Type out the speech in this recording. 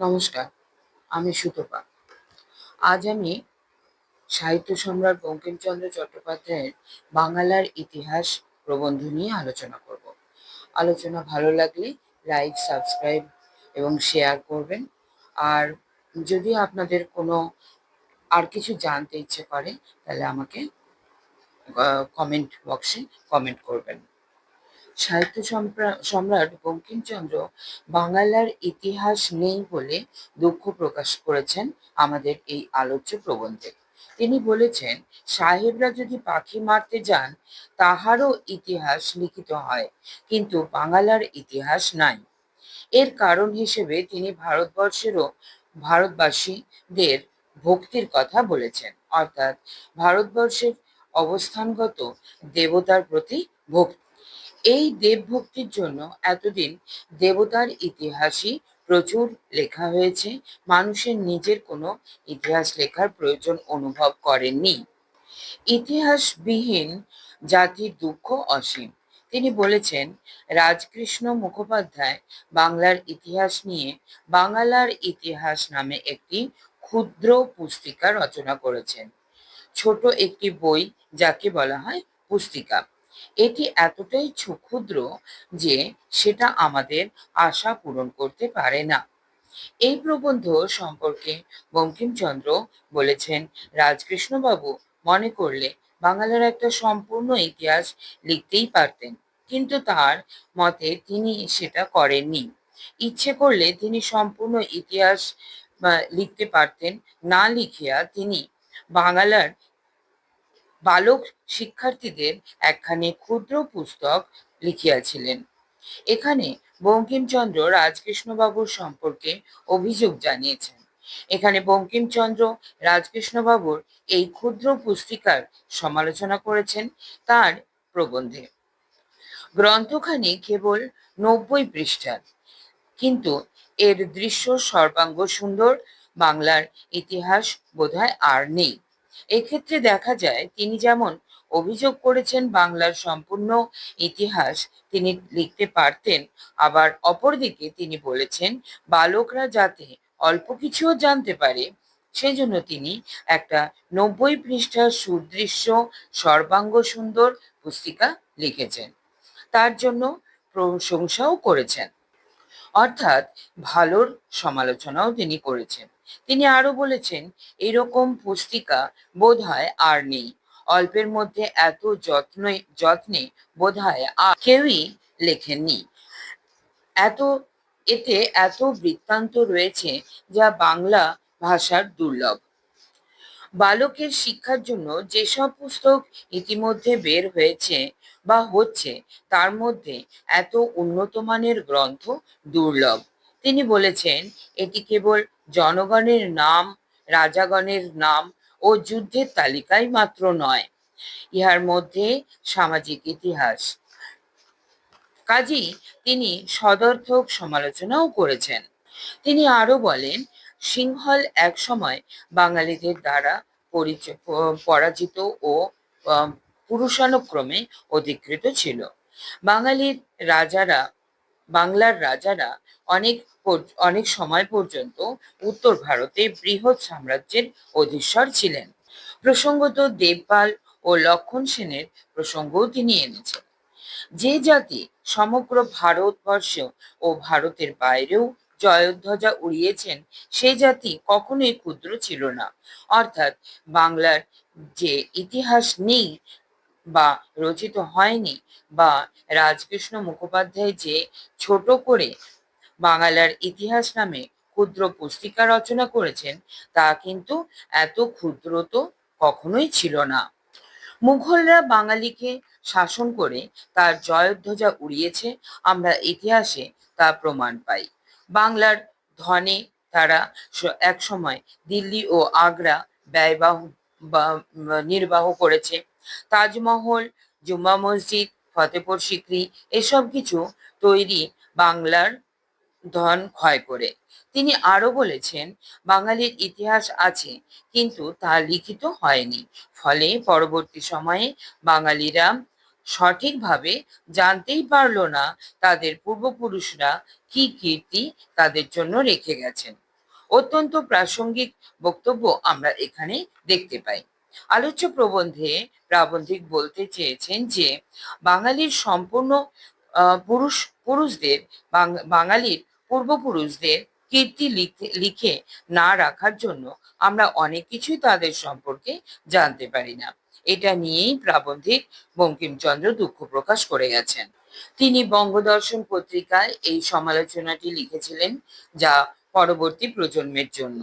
নমস্কার, আমি সুতপা। আজ আমি সাহিত্য সম্রাট বঙ্কিমচন্দ্র চট্টোপাধ্যায়ের বাংলার ইতিহাস প্রবন্ধ নিয়ে আলোচনা করব। আলোচনা ভালো লাগলে লাইক সাবস্ক্রাইব এবং শেয়ার করবেন। আর যদি আপনাদের কোনো আর কিছু জানতে ইচ্ছে করে, তাহলে আমাকে কমেন্ট বক্সে কমেন্ট করবেন। সাহিত্য সম্রাট বঙ্কিমচন্দ্র বাংলার ইতিহাস নেই বলে দুঃখ প্রকাশ করেছেন আমাদের এই আলোচ্য প্রবন্ধে। তিনি বলেছেন, সাহেবরা যদি পাখি মারতে যান, তাহারও ইতিহাস লিখিত হয়, কিন্তু বাংলার ইতিহাস নাই। এর কারণ হিসেবে তিনি ভারতবর্ষেরও ভারতবাসীদের ভক্তির কথা বলেছেন, অর্থাৎ ভারতবর্ষের অবস্থানগত দেবতার প্রতি ভক্তি। এই দেবভক্তির জন্য এতদিন দেবতার ইতিহাসই প্রচুর লেখা হয়েছে। মানুষের নিজের কোনো ইতিহাস লেখার প্রয়োজন অনুভব করেননি। ইতিহাসবিহীন জাতির দুঃখ অসীম। তিনি বলেছেন, রাজকৃষ্ণ মুখোপাধ্যায় বাংলার ইতিহাস নিয়ে বাংলার ইতিহাস নামে একটি ক্ষুদ্র পুস্তিকা রচনা করেছেন। ছোট একটি বই যাকে বলা হয় পুস্তিকা। এটি এতটাই ক্ষুদ্র যে সেটা আমাদের আশা পূরণ করতে পারে না। এই প্রবন্ধ সম্পর্কে বঙ্কিমচন্দ্র বলেছেন, রাজকৃষ্ণবাবু মনে করলে বাংলার একটা সম্পূর্ণ ইতিহাস লিখতেই পারতেন, কিন্তু তার মতে তিনি সেটা করেননি। ইচ্ছে করলে তিনি সম্পূর্ণ ইতিহাস লিখতে পারতেন, না লিখিয়া তিনি বাংলার বালক শিক্ষার্থীদের একখানি ক্ষুদ্র পুস্তক লিখিয়াছিলেন। এখানে বঙ্কিমচন্দ্র রাজকৃষ্ণবাবুর সম্পর্কে অভিযোগ জানিয়েছেন। এখানে বঙ্কিমচন্দ্র রাজকৃষ্ণবাবুর এই ক্ষুদ্র পুস্তিকার সমালোচনা করেছেন তার প্রবন্ধে। গ্রন্থখানি কেবল নব্বই পৃষ্ঠার, কিন্তু এর দৃশ্য সর্বাঙ্গ সুন্দর, বাংলার ইতিহাস বোধহয় আর নেই। এক্ষেত্রে দেখা যায় তিনি যেমন অভিযোগ করেছেন বাংলার সম্পূর্ণ ইতিহাস তিনি লিখতে পারতেন, আবার অপরদিকে তিনি বলেছেন, বালকরা যাতে অল্প কিছুও জানতে পারে, সেজন্য তিনি একটা নব্বই পৃষ্ঠার সুদৃশ্য, সর্বাঙ্গ সুন্দর পুস্তিকা লিখেছেন। তার জন্য প্রশংসাও করেছেন। অর্থাৎ ভালোর সমালোচনাও তিনি করেছেন। তিনি আরও বলেছেন, এরকম পুস্তিকা বোধ হয় আর নেই। অল্পের মধ্যে এত যত্নে যত্নে বোধহয় আর কেউই লেখেননি। এত, এতে এত বৃত্তান্ত রয়েছে যা বাংলা ভাষার দুর্লভ। বালকের শিক্ষার জন্য যেসব পুস্তক ইতিমধ্যে বের হয়েছে বা হচ্ছে, তার মধ্যে এত উন্নত মানের গ্রন্থ দুর্লভ। তিনি বলেছেন, এটি কেবল জনগণের নাম, রাজাগণের নাম ও যুদ্ধের তালিকাই মাত্র নয়, ইহার মধ্যে সামাজিক ইতিহাস। কাজেই তিনি সদর্থক সমালোচনাও করেছেন। তিনি আরও বলেন, সিংহল এক সময় বাঙালিদের দ্বারা পরাজিত ও পুরুষানুক্রমে অধিকৃত ছিল। বাঙালির রাজারা, বাংলার রাজারা অনেক অনেক সময় পর্যন্ত উত্তর ভারতে বৃহৎ সাম্রাজ্যের অধীশ্বর ছিলেন। প্রসঙ্গত দেবপাল ও লক্ষণ সেনের প্রসঙ্গও তিনি এনেছেন। যে জাতি সমগ্র ভারতবর্ষ ও ভারতের বাইরেও জয়ধ্বজা উড়িয়েছেন, সে জাতি কখনোই ক্ষুদ্র ছিল না। অর্থাৎ বাংলার যে ইতিহাস নেই বা রচিত হয়নি বা রাজকৃষ্ণ মুখোপাধ্যায় যে ছোট করে বাংলার ইতিহাস নামে ক্ষুদ্র পুস্তিকা রচনা করেছেন, তা কিন্তু এত ক্ষুদ্র তো কখনোই ছিল না। মুঘলরা বাঙালিকে শাসন করে তার জয়ধ্বজা উড়িয়েছে, আমরা ইতিহাসে তা প্রমাণ পাই। বাংলার ধনে তারা একসময় দিল্লি ও আগ্রা ব্যয়বাহ নির্বাহ করেছে। তাজমহল, জুম্মা মসজিদ ফতেপুর সিক্রি এসব কিছু তৈরি বাংলার ধন ক্ষয় করে। তিনি আরও বলেছেন, বাঙালির ইতিহাস আছে, কিন্তু তা লিখিত হয়নি। ফলে পরবর্তী সময়ে বাঙালিরা সঠিকভাবে জানতেই পারল না তাদের পূর্বপুরুষরা কি কীর্তি তাদের জন্য রেখে গেছেন। অত্যন্ত প্রাসঙ্গিক বক্তব্য আমরা এখানে দেখতে পাই। আলোচ্য প্রবন্ধে প্রাবন্ধিক বলতে চেয়েছেন যে, বাঙালির সম্পূর্ণ পুরুষ, পুরুষদের বাঙালির পূর্বপুরুষদের কীর্তি লিখে না রাখার জন্য আমরা অনেক কিছুই তাদের সম্পর্কে জানতে পারি না। এটা নিয়েই প্রাবন্ধিক বঙ্কিমচন্দ্র দুঃখ প্রকাশ করে গেছেন। তিনি বঙ্গদর্শন পত্রিকায় এই সমালোচনাটি লিখেছিলেন যা পরবর্তী প্রজন্মের জন্য।